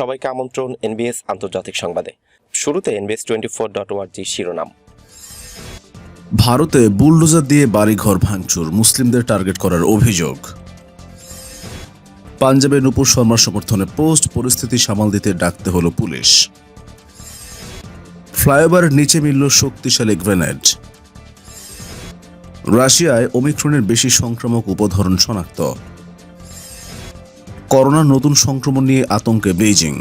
সবাইকে আমন্ত্রণ এনবিএস আন্তর্জাতিক সংবাদে। শুরুতে এনবিএস টোয়েন্টি ফোর ডট ওয়ার্জি শিরোনাম। ভারতে বুলডোজার দিয়ে বাড়িঘর ভাঙচুর, মুসলিমদের টার্গেট করার অভিযোগ। পাঞ্জাবে নুপুর শর্মার সমর্থনে পোস্ট, পরিস্থিতি সামাল দিতে ডাকতে হলো পুলিশ। ফ্লাইওভারের নিচে মিলল শক্তিশালী গ্রেনেড। রাশিয়ায় ওমিক্রনের বেশি সংক্রামক উপধরন শনাক্ত। করোনার নতুন সংক্রমণ নিয়ে আতঙ্কে বেইজিং।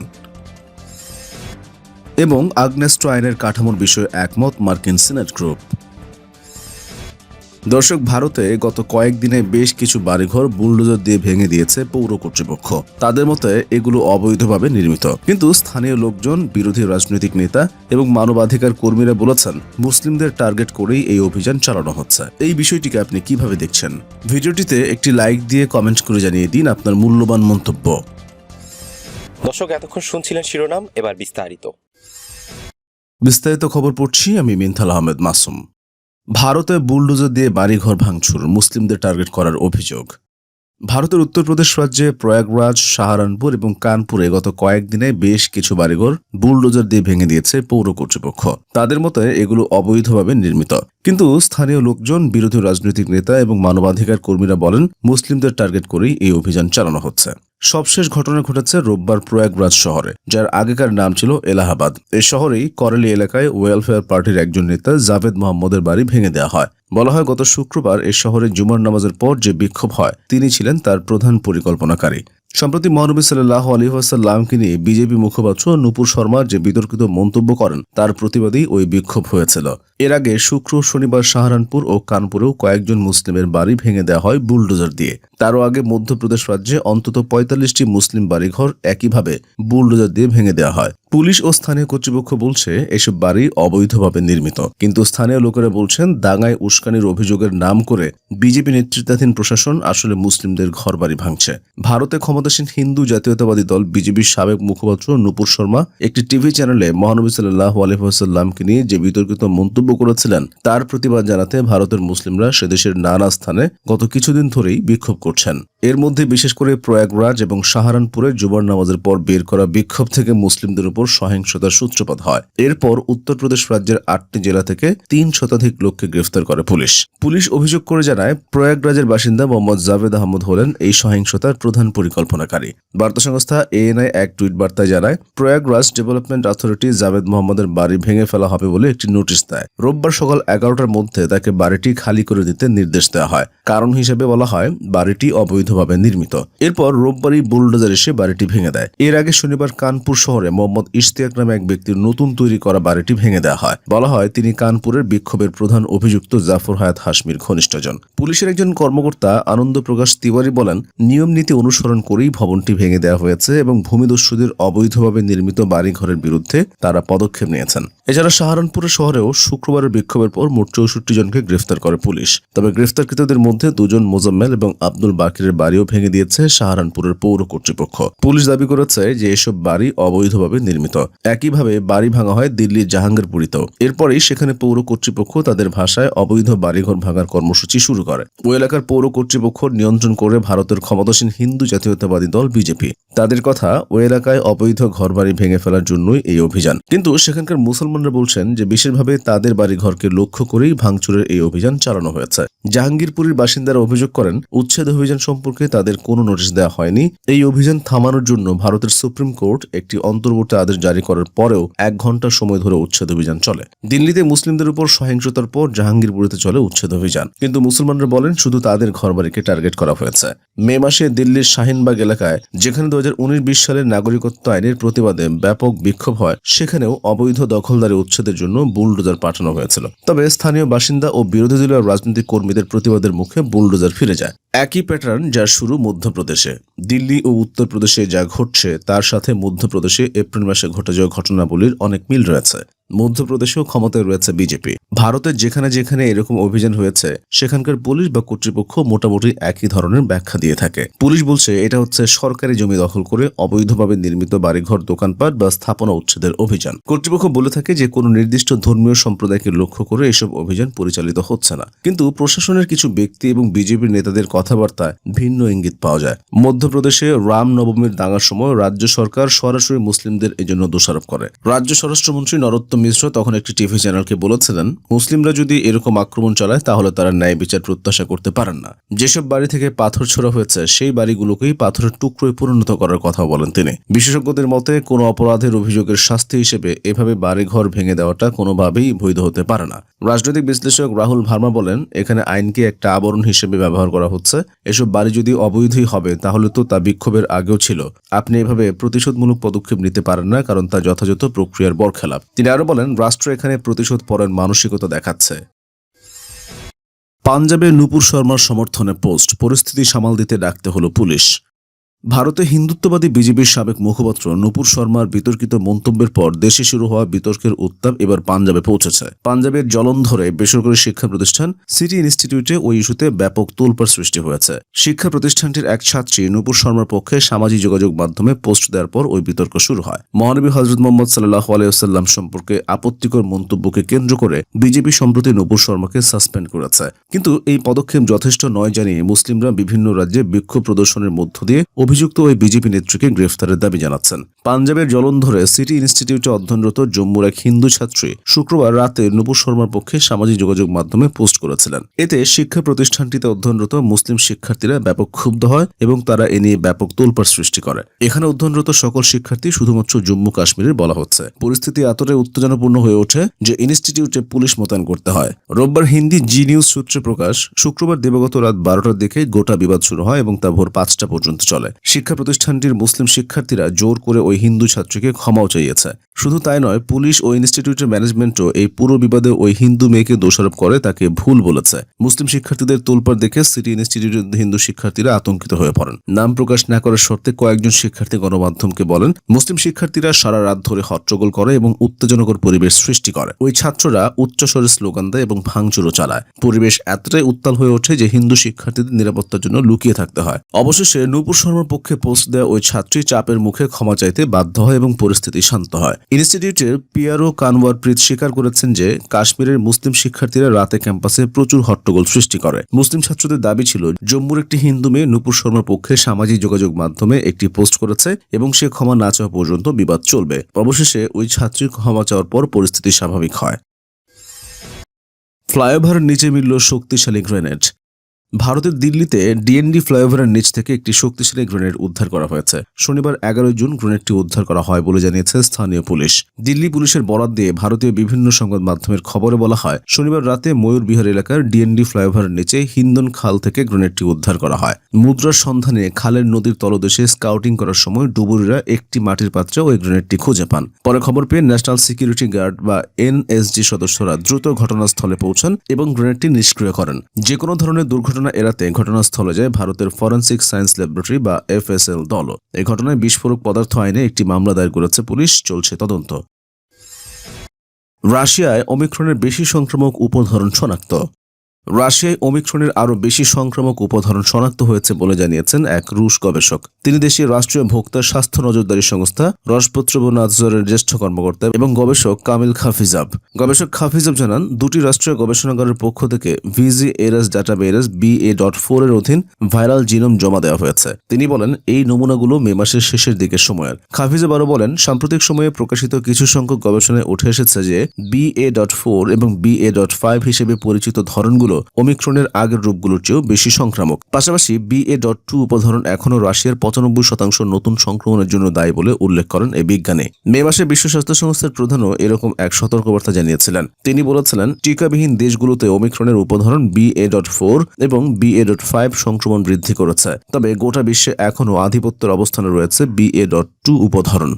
এবং আগ্নেস্ট্র আইনের কাঠামোর বিষয়ে একমত মার্কিন সিনেট গ্রুপ। দর্শক ভারতে গত কয়েকদিনে বেশ কিছু বাড়িঘর বুলডোজার দিয়ে ভেঙে দিয়েছে পৌর কর্তৃপক্ষ। তাদের মতে এগুলো অবৈধভাবে নির্মিত। কিন্তু স্থানীয় লোকজন বিরোধী রাজনৈতিক নেতা এবং মানবাধিকার কর্মীরা বলেছেন মুসলিমদের টার্গেট করেই এই অভিযান চালানো হচ্ছে। এই বিষয়টিকে আপনি কীভাবে দেখছেন? ভিডিওটিতে একটি লাইক দিয়ে কমেন্ট করে জানিয়ে দিন আপনার মূল্যবান মন্তব্য। দর্শক এতক্ষণ শুনছিলেন শিরোনাম এবার বিস্তারিত। বিস্তারিত খবর পড়ছি আমি মিনথাল আহমেদ মাসুম। ভারতে বুলডোজার দিয়ে বাড়িঘর ভাঙচুর, মুসলিমদের টার্গেট করার অভিযোগ। ভারতের উত্তরপ্রদেশ রাজ্যে প্রয়াগরাজ, সাহারানপুর এবং কানপুরে গত কয়েকদিনে বেশ কিছু বাড়িঘর বুলডোজার দিয়ে ভেঙে দিয়েছে পৌর কর্তৃপক্ষ। তাদের মতে এগুলো অবৈধভাবে নির্মিত। কিন্তু স্থানীয় লোকজন, বিরোধী রাজনৈতিক নেতা এবং মানবাধিকার কর্মীরা বলেন, মুসলিমদের টার্গেট করেই এই অভিযান চালানো হচ্ছে। সবশেষ ঘটনা ঘটেছে রোববার প্রয়াগরাজ শহরে, যার আগেকার নাম ছিল এলাহাবাদ। এই শহরেই করেলি এলাকায় ওয়েলফেয়ার পার্টির একজন নেতা জাভেদ মোহাম্মদের বাড়ি ভেঙে দেওয়া হয়। বলা হয়, গত শুক্রবার এ শহরে জুমার নামাজের পর যে বিক্ষোভ হয়, তিনি ছিলেন তার প্রধান পরিকল্পনাকারী। সম্প্রতি মহানবী সাল্লাহ আলহিহাসাল্লামকে নিয়ে বিজেপি মুখপাত্র নুপুর শর্মা যে বিতর্কিত মন্তব্য করেন, তার প্রতিবাদেই ওই বিক্ষোভ হয়েছিল। এর আগে শুক্র, শনিবার সাহারানপুর ও কানপুরেও কয়েকজন মুসলিমের বাড়ি ভেঙে দেওয়া হয় বুলডোজার দিয়ে। তারও আগে মধ্যপ্রদেশ রাজ্যে অন্তত পঁয়তাল্লিশটি মুসলিম বাড়িঘর একইভাবে বুলডোজার দিয়ে ভেঙে দেওয়া হয়। পুলিশ ও স্থানীয় কর্তৃপক্ষ বলছে, এসব বাড়ি অবৈধভাবে নির্মিত। কিন্তু স্থানীয় লোকেরা বলছেন, দাঙ্গায় উস্কানির অভিযোগের নাম করে বিজেপি নেতৃত্বাধীন প্রশাসন আসলে মুসলিমদের ঘরবাড়ি ভাঙছে। ভারতে ক্ষমতাসীন হিন্দু জাতীয়তাবাদী দল বিজেপির সাবেক মুখপাত্র নুপুর শর্মা একটি টিভি চ্যানেলে মহানবী সাল্লাহ আলহিহাসাল্লামকে নিয়ে যে বিতর্কিত মন্তব্য করেছিলেন, তার প্রতিবাদ জানাতে ভারতের মুসলিমরা সেদেশের নানা স্থানে গত কিছুদিন ধরেই বিক্ষোভ করছেন। এর মধ্যে বিশেষ করে প্রয়াগরাজ এবং সাহারানপুরে জুবার নামাজের পর বের করা বিক্ষোভ থেকে মুসলিমদের উপর সহিংসতার সূত্রপাত হয়। এরপর উত্তরপ্রদেশ রাজ্যের আটটি জেলা থেকে তিন শতাধিক লোককে গ্রেফতার করে পুলিশ। পুলিশ অভিযোগ করে জানায়, প্রয়াগরাজের বাসিন্দা মোহাম্মদ জাভেদ আহমদ হলেন এই সহিংসতার প্রধান পরিকল্পনাকারী বার্তা সংস্থা এএনআই এক টুইট বার্তায় জানায়, প্রয়াগরাজ ডেভেলপমেন্ট অথরিটি জাভেদ মোহাম্মদের বাড়ি ভেঙে ফেলা হবে বলে একটি নোটিশ দেয়। রোববার সকাল এগারোটার মধ্যে তাকে বাড়িটি খালি করে দিতে নির্দেশ দেওয়া হয়। কারণ হিসেবে বলা হয়, বাড়িটি অবৈধভাবে নির্মিত। এরপর রোববারই বুলডোজার এসে বাড়িটি ভেঙে দেয়। এর আগে শনিবার কানপুর শহরে মোহাম্মদ ইশতিয়াক নামে এক ব্যক্তির নতুন তৈরি করা বাড়িটি ভেঙে দেওয়া হয়। বলা হয়, তিনি কানপুরের বিক্ষোভের প্রধান অভিযুক্ত জাফর হায়াত হাসমির ঘনিষ্ঠজন পুলিশের একজন কর্মকর্তা আনন্দ প্রকাশ তিওয়ারি বলেন, নিয়ম নীতি অনুসরণ করেই ভবনটি ভেঙে দেওয়া হয়েছে এবং ভূমিদস্যুদের অবৈধভাবে নির্মিত বাড়িঘরের বিরুদ্ধে তারা পদক্ষেপ নিয়েছেন। এছাড়া সাহারানপুরের শহরেও শুক্রবারের বিক্ষোভের পর মোট চৌষট্টি জনকে গ্রেফতার করে পুলিশ। তবে গ্রেফতারকৃতদের মধ্যে দুজন মোজাম্মেল এবং আব্দুল বাকিরের বাড়িও ভেঙে দিয়েছে সাহারানপুরের পৌর কর্তৃপক্ষ। পুলিশ দাবি করেছে যে এসব বাড়ি অবৈধভাবে নির্মিত। একইভাবে বাড়ি ভাঙা হয় দিল্লির জাহাঙ্গীরপুরীতেও। এরপরেই সেখানে পৌর কর্তৃপক্ষ তাদের ভাষায় অবৈধ বাড়িঘর ভাঙার কর্মসূচি শুরু করে। ওই এলাকার পৌর কর্তৃপক্ষ নিয়ন্ত্রণ করে ভারতের ক্ষমতাসীন হিন্দু জাতীয়তাবাদী দল বিজেপি। তাদের কথা ওই এলাকায় অবৈধ ঘরবাড়ি ভেঙে ফেলার জন্যই এই অভিযান। কিন্তু সেখানকার মুসলমানরা বলছেন যে বিশেষভাবে তাদের বাড়িঘরকে লক্ষ্য করেই ভাঙচুরের এই অভিযান চালানো হয়েছে। জাহাঙ্গীরপুরীর বাসিন্দারা অভিযোগ করেন, উচ্ছেদ অভিযান সম্পর্কে তাদের কোনো নোটিশ দেওয়া হয়নি। এই অভিযান থামানোর জন্য ভারতের সুপ্রিম কোর্ট একটি অন্তর্বর্তী আদেশ জারি করার পরেও এক ঘণ্টা সময় ধরে উচ্ছেদ অভিযান চলে। দিল্লিতে মুসলিমদের উপর সহিংসতার পর জাহাঙ্গীরপুরীতে চলে উচ্ছেদ অভিযান। কিন্তু মুসলমানরা বলেন, শুধু তাদের ঘরবাড়িকে টার্গেট করা হয়েছে। মে মাসে দিল্লির শাহিনবাগ এলাকায়, যেখানে দু হাজার সালের নাগরিকত্ব আইনের প্রতিবাদে ব্যাপক বিক্ষোভ হয়, সেখানেও অবৈধ দখলদারি উচ্ছেদের জন্য বুলডোজার পাঠানো হয়েছিল। তবে স্থানীয় বাসিন্দা ও বিরোধী দলীয় রাজনৈতিক কর্মীদের প্রতিবাদের মুখে বুলডোজার ফিরে যায়। একই প্যাটার্ন যার শুরু মধ্যপ্রদেশে। দিল্লি ও উত্তরপ্রদেশে যা ঘটছে, তার সাথে মধ্যপ্রদেশে এপ্রিল মাসে ঘটে যাওয়া ঘটনাবলীর অনেক মিল রয়েছে। মধ্যপ্রদেশেও ক্ষমতায় রয়েছে বিজেপি। ভারতের যেখানে যেখানে এরকম অভিযান হয়েছে, সেখানকার পুলিশ বা কর্তৃপক্ষ মোটামুটি একই ধরনের ব্যাখ্যা দিয়ে থাকে। পুলিশ বলছে, এটা হচ্ছে সরকারি জমি দখল করে অবৈধভাবে নির্মিত বাড়িঘর, দোকানপাট বা স্থাপনা উচ্ছেদের অভিযান। কর্তৃপক্ষ বলে থাকে যে, কোনো নির্দিষ্ট ধর্মীয় সম্প্রদায়কে লক্ষ্য করে এসব অভিযান পরিচালিত হচ্ছে না। কিন্তু প্রশাসনের কিছু ব্যক্তি এবং বিজেপির নেতাদের কথাবার্তায় ভিন্ন ইঙ্গিত পাওয়া যায়। মধ্যপ্রদেশে রাম নবমীর দাঙ্গার সময় রাজ্য সরকার সরাসরি মুসলিমদের এজন্য দোষারোপ করে। রাজ্য স্বরাষ্ট্রমন্ত্রী নরোত্তম মিশ্র তখন একটি টিভি চ্যানেলকে বলেছিলেন, মুসলিমরা যদি এরকম আক্রমণ চালায়, তাহলে তারা ন্যায় বিচার প্রত্যাশা করতে পারেন না। যেসব বাড়ি থেকে পাথর ছোড়া হয়েছে, সেই বাড়িগুলোকেই পাথরের টুকরোয় পরিণত করার কথা বলেন তিনি। বিশেষজ্ঞদের মতে, কোনো অপরাধের অভিযোগের শাস্তি হিসেবে এভাবে বাড়িঘর ভেঙে দেওয়াটা কোনোভাবেই বৈধ হতে পারে না। রাজনৈতিক বিশ্লেষক রাহুল ভার্মা বলেন, এখানে আইনকে একটা আবরণ হিসেবে ব্যবহার করা হচ্ছে। এসব বাড়ি যদি অবৈধই হবে, তাহলে তো তা বিক্ষোভের আগেও ছিল। আপনি এভাবে প্রতিশোধমূলক পদক্ষেপ নিতে পারেন না, কারণ তা যথাযথ প্রক্রিয়ার বরখেলাপ। তিনি আরও বলেন, রাষ্ট্র এখানে প্রতিশোধ পরের মানসিকতা দেখাচ্ছে। পাঞ্জাবে নুপুর শর্মার সমর্থনে পোস্ট, পরিস্থিতি সামাল দিতে ডাকতে হলো পুলিশ। ভারতে হিন্দুত্ববাদী বিজেপির সাবেক মুখপাত্র নূপুর শর্মার বিতর্কিত মন্তব্যের পর দেশে শুরু হওয়া বিতর্কের উত্তাপ এবার পাঞ্জাবে পৌঁছেছে। পাঞ্জাবের জলন্ধরে বেসরকারি শিক্ষা প্রতিষ্ঠান সিটি ইনস্টিটিউটে ওই ইস্যুতে ব্যাপক তোলপাড় সৃষ্টি হয়েছে। শিক্ষা প্রতিষ্ঠানটির এক ছাত্রী নূপুর শর্মার পক্ষে সামাজিক যোগাযোগ মাধ্যমে পোস্ট দেওয়ার পর ওই বিতর্ক শুরু হয়। মহানবী হজরত মোহাম্মদ সাল্লাহ আলাইসাল্লাম সম্পর্কে আপত্তিকর মন্তব্যকে কেন্দ্র করে বিজেপি সম্প্রতি নূপুর শর্মাকে সাসপেন্ড করেছে। কিন্তু এই পদক্ষেপ যথেষ্ট নয় জানিয়ে মুসলিমরা বিভিন্ন রাজ্যে বিক্ষোভ প্রদর্শনের মধ্য দিয়ে অভিযুক্ত ওই বিজেপি নেত্রীকে গ্রেফতারের দাবি জানাচ্ছেন। পাঞ্জাবের জলন্ধরে সিটি ইনস্টিটিউটে অধ্যয়নরত জম্মুর এক হিন্দু ছাত্রী শুক্রবার রাতে নূপুর শর্মার পক্ষে সামাজিক যোগাযোগ মাধ্যমে পোস্ট করেছিলেন। এতে শিক্ষা প্রতিষ্ঠানটিতে অধ্যয়নরত মুসলিম শিক্ষার্থীরা ব্যাপক ক্ষুব্ধ হয় এবং তারা এ নিয়ে ব্যাপক তোলপাড় সৃষ্টি করে। এখানে অধ্যয়নরত সকল শিক্ষার্থী শুধুমাত্র জম্মু কাশ্মীরের বলা হচ্ছে। পরিস্থিতি এতটাই উত্তেজনাপূর্ণ হয়ে ওঠে যে ইনস্টিটিউটে পুলিশ মোতায়েন করতে হয়। রোববার হিন্দি জি নিউজ সূত্রে প্রকাশ, শুক্রবার দিবাগত রাত বারোটার দিকে গোটা বিবাদ শুরু হয় এবং তা ভোর পাঁচটা পর্যন্ত চলে। শিক্ষা প্রতিষ্ঠানটির মুসলিম শিক্ষার্থীরা জোর করে ওই হিন্দু ছাত্রীকে ক্ষমাও চাইয়েছে। শুধু তাই নয়, পুলিশ ও ইনস্টিটিউটের ম্যানেজমেন্টও এই পুরো বিবাদে ওই হিন্দু মেয়েকে দোষারোপ করে তাকে ভুল বলেছে। মুসলিম শিক্ষার্থীদের তোলপাড় দেখে সিটি ইনস্টিটিউটের হিন্দু শিক্ষার্থীরা আতঙ্কিত হয়ে পড়েন। নাম প্রকাশ না করার শর্তে কয়েকজন শিক্ষার্থী গণমাধ্যমকে বলেন, মুসলিম শিক্ষার্থীরা সারা রাত ধরে হট্টগোল করে এবং উত্তেজনকর পরিবেশ সৃষ্টি করে। ওই ছাত্ররা উচ্চস্বরে স্লোগান দেয় এবং ভাঙচুরও চালায়। পরিবেশ এতটাই উত্তাল হয়ে ওঠে যে হিন্দু শিক্ষার্থীদের নিরাপত্তার জন্য লুকিয়ে থাকতে হয়। অবশেষে নূপুর শর্মার পক্ষে পোস্ট দেওয়া ওই ছাত্রী চাপের মুখে ক্ষমা চাইতে বাধ্য হয় এবং পরিস্থিতি শান্ত হয়। ইনস্টিটিউটের পিয়ারো কানওয়ার প্রীত স্বীকার করেছেন যে, কাশ্মীরের মুসলিম শিক্ষার্থীরা রাতে ক্যাম্পাসে প্রচুর হট্টগোল সৃষ্টি করে। মুসলিম ছাত্রদের দাবি ছিল, জম্মুর একটি হিন্দু মেয়ে নূপুর শর্মার পক্ষে সামাজিক যোগাযোগ মাধ্যমে একটি পোস্ট করেছে এবং সে ক্ষমা না চাওয়া পর্যন্ত বিবাদ চলবে। অবশেষে ওই ছাত্রীর ক্ষমা চাওয়ার পর পরিস্থিতি স্বাভাবিক হয়। ফ্লাইওভারের নিচে মিলল শক্তিশালী গ্রেনেড। ভারতের দিল্লিতে ডিএনডি ফ্লাইওভারের নিচ থেকে একটি শক্তিশালী গ্রেনেড উদ্ধার করা হয়েছে। শনিবার এগারোই জুন গ্রেনেডটি উদ্ধার করা হয় বলে জানিয়েছে স্থানীয় পুলিশ। দিল্লি পুলিশের বরাত দিয়ে ভারতীয় বিভিন্ন সংবাদ মাধ্যমের খবরে বলা হয়, শনিবার রাতে ময়ূর বিহার এলাকার ডিএনডি ফ্লাইওভারের নিচে হিন্দন খাল থেকে গ্রেনেডটি উদ্ধার করা হয়। মুদ্রার সন্ধানে খালের নদীর তলদেশে স্কাউটিং করার সময় ডুবুরিরা একটি মাটির পাত্রে ওই গ্রেনেডটি খুঁজে পান। পরে খবর পেয়ে ন্যাশনাল সিকিউরিটি গার্ড বা এনএসজি সদস্যরা দ্রুত ঘটনাস্থলে পৌঁছান এবং গ্রেনেডটি নিষ্ক্রিয় করেন। যে কোনো ধরনের দুর্ঘটনা এড়াতে ঘটনাস্থলে যায় ভারতের ফরেন্সিক সায়েন্স ল্যাবরেটরি বা এফএসএল দল। এই ঘটনায় বিস্ফোরক পদার্থ আইনে একটি মামলা দায়ের করেছে পুলিশ, চলছে তদন্ত। রাশিয়ায় অমিক্রনের বেশি সংক্রামক উপধরণ শনাক্ত। রাশিয়ায় ওমিক্রনের আরও বেশি সংক্রামক উপধরন শনাক্ত হয়েছে বলে জানিয়েছেন এক রুশ গবেষক। তিনি দেশের রাষ্ট্রীয় ভোক্তা স্বাস্থ্য নজরদারি সংস্থা রসপত্রব নাজরের জ্যেষ্ঠ কর্মকর্তা এবং গবেষক কামিল খাফিজাব। গবেষক খাফিজাব জানান, দুটি রাষ্ট্রীয় গবেষণাগারের পক্ষ থেকে ভিজি এরাস ডাটাবেরাস বি এ ডট ফোর এর অধীন ভাইরাল জিনোম জমা দেওয়া হয়েছে। তিনি বলেন, এই নমুনাগুলো মে মাসের শেষের দিকে সময়ের। খাফিজাব আরও বলেন, সাম্প্রতিক সময়ে প্রকাশিত কিছু সংখ্যক গবেষণায় উঠে এসেছে যে বি এ ডট ফোর এবং বি এ ডট ফাইভ হিসেবে পরিচিত ধরনগুলো ওমিক্রনের আগের রূপগুলোর চেয়েও বেশি সংক্রামক। পাশাপাশি বি এ ডট টু উপধরন এখনও রাশিয়ার পঁচানব্বই শতাংশ নতুন সংক্রমণের জন্য দায়ী বলে উল্লেখ করেন এই বিজ্ঞানী। মে মাসে বিশ্ব স্বাস্থ্য সংস্থার প্রধানও এরকম এক সতর্কবার্তা জানিয়েছিলেন। তিনি বলেছিলেন, টিকাবিহীন দেশগুলোতে ওমিক্রনের উপধরন বি এ ডট ফোর এবং বি এ ডট ফাইভ সংক্রমণ বৃদ্ধি করেছে। তবে গোটা বিশ্বে এখনও আধিপত্যের অবস্থানে রয়েছে বি এ ডট টু উপধরন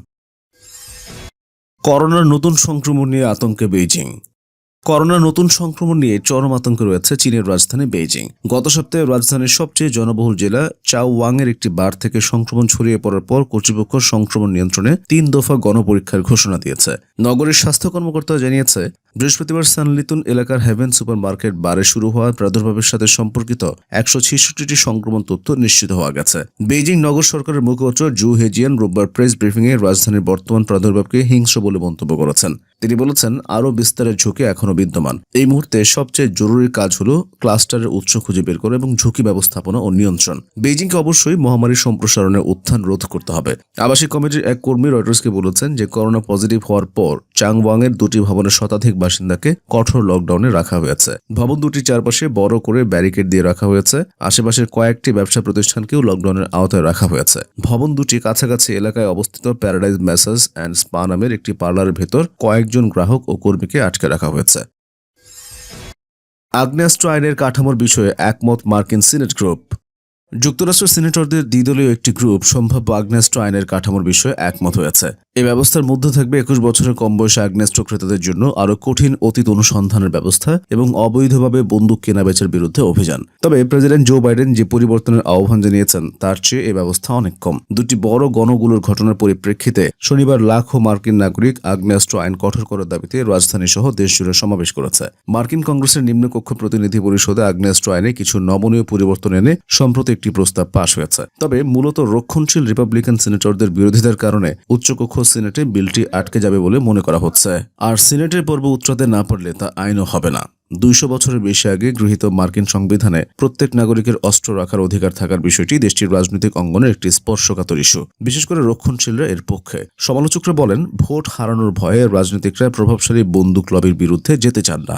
করোনার নতুন সংক্রমণ নিয়ে আতঙ্কে বেইজিং। করোনা নতুন সংক্রমণ নিয়ে চরম আতঙ্ক রয়েছে চীনের রাজধানী বেইজিং। গত সপ্তাহে রাজধানীর সবচেয়ে জনবহুল জেলা চাওয়াং এর একটি বার থেকে সংক্রমণ ছড়িয়ে পড়ার পর কর্তৃপক্ষ সংক্রমণ নিয়ন্ত্রণে তিন দফা গণপরীক্ষার ঘোষণা দিয়েছে। নগরের স্বাস্থ্য কর্মকর্তা জানিয়েছে বৃহস্পতিবার সানলিতুন এলাকার হেভেন সুপার মার্কেট বারে শুরু হওয়া প্রাদুর্ভাবের সাথে সম্পর্কিত একশো সংক্রমণ তথ্য নিশ্চিত হওয়া গেছে। বেইজিং নগর সরকারের মুখপাত্র জু হেজিয়ান রোববার প্রেস ব্রিফিংয়ে রাজধানীর বর্তমান প্রাদুর্ভাবকে হিংস্র বলে মন্তব্য করেছেন। তিনি বলেছেন, আরও বিস্তারের ঝুঁকি এখনও বিদ্যমান। এই মুহূর্তে সবচেয়ে জরুরি কাজ হল ক্লাস্টারের উৎস খুঁজে বের করা এবং ঝুঁকি ব্যবস্থাপনা ও নিয়ন্ত্রণ। বেইজিংকে অবশ্যই মহামারীর সম্প্রসারণের উত্থান রোধ করতে হবে। আবাসিক কমিটির এক কর্মী রয়টার্সকে বলেছেন যে, করোনা পজিটিভ হওয়ার পর চাংওয়াং এর দুটি ভবনের শতাধিক বাসিন্দাকে কঠোর লকডাউনে রাখা হয়েছে। ভবন দুটির চারপাশে বড় করে ব্যারিকেড দিয়ে রাখা হয়েছে। আশেপাশের কয়েকটি ব্যবসা প্রতিষ্ঠানকেও লকডাউনের আওতায় রাখা হয়েছে। ভবন দুটি কাছাকাছি এলাকায় অবস্থিত প্যারাডাইজ ম্যাসাজ অ্যান্ড স্পা নামের একটি পার্লারের ভেতর কয়েকজন গ্রাহক ও কর্মীকে আটকে রাখা হয়েছে। আগ্নেয়াস্ত্র আইনের কাঠামোর বিষয়ে একমত মার্কিন সিনেট গ্রুপ। যুক্তরাষ্ট্রের সিনেটরদের দ্বিদলীয় একটি গ্রুপ সম্ভাব্য আগ্নেয়াস্ত্র আইনের কাঠামোর বিষয়ে একমত হয়েছে। এই ব্যবস্থার মধ্যে থাকবে একুশ বছরের কম বয়সী আগ্নেয়াস্ত্র ক্রেতাদের জন্য আরও কঠিন অতীত অনুসন্ধানের ব্যবস্থা এবং অবৈধভাবে বন্দুক কেনাবেচার বিরুদ্ধে অভিযান। তবে প্রেসিডেন্ট জো বাইডেন যে পরিবর্তনের আহ্বান জানিয়েছেন, তার চেয়ে এই ব্যবস্থা অনেক কম। দুটি বড় গণগুলোর ঘটনার পরিপ্রেক্ষিতে শনিবার লাখো মার্কিন নাগরিক আগ্নেয়াস্ত্র আইন কঠোর করার দাবিতে রাজধানী সহ দেশজুড়ে সমাবেশ করেছে। মার্কিন কংগ্রেসের নিম্নকক্ষ প্রতিনিধি পরিষদে আগ্নেয়াস্ত্র আইনে কিছু নমনীয় পরিবর্তন এনে সম্প্রতি একটি প্রস্তাব পাশ হয়েছে। তবে মূলত রক্ষণশীল রিপাবলিকান সিনেটরদের বিরোধিতার কারণে উচ্চকক্ষ সিনেটে বিলটি আটকে যাবে বলে মনে করা হচ্ছে। আর সিনেটের পর্ব উচ্চাতে না পারলে তা আইনও হবে না। দুইশো বছরের বেশি আগে গৃহীত মার্কিন সংবিধানে প্রত্যেক নাগরিকের অস্ত্র রাখার অধিকার থাকার বিষয়টি দেশটির রাজনৈতিক অঙ্গনের একটি স্পর্শকাতর ইস্যু। বিশেষ করে রক্ষণশীলরা এর পক্ষে। সমালোচকরা বলেন, ভোট হারানোর ভয়ে রাজনীতিকরা প্রভাবশালী বন্দুক লবির বিরুদ্ধে যেতে চান না।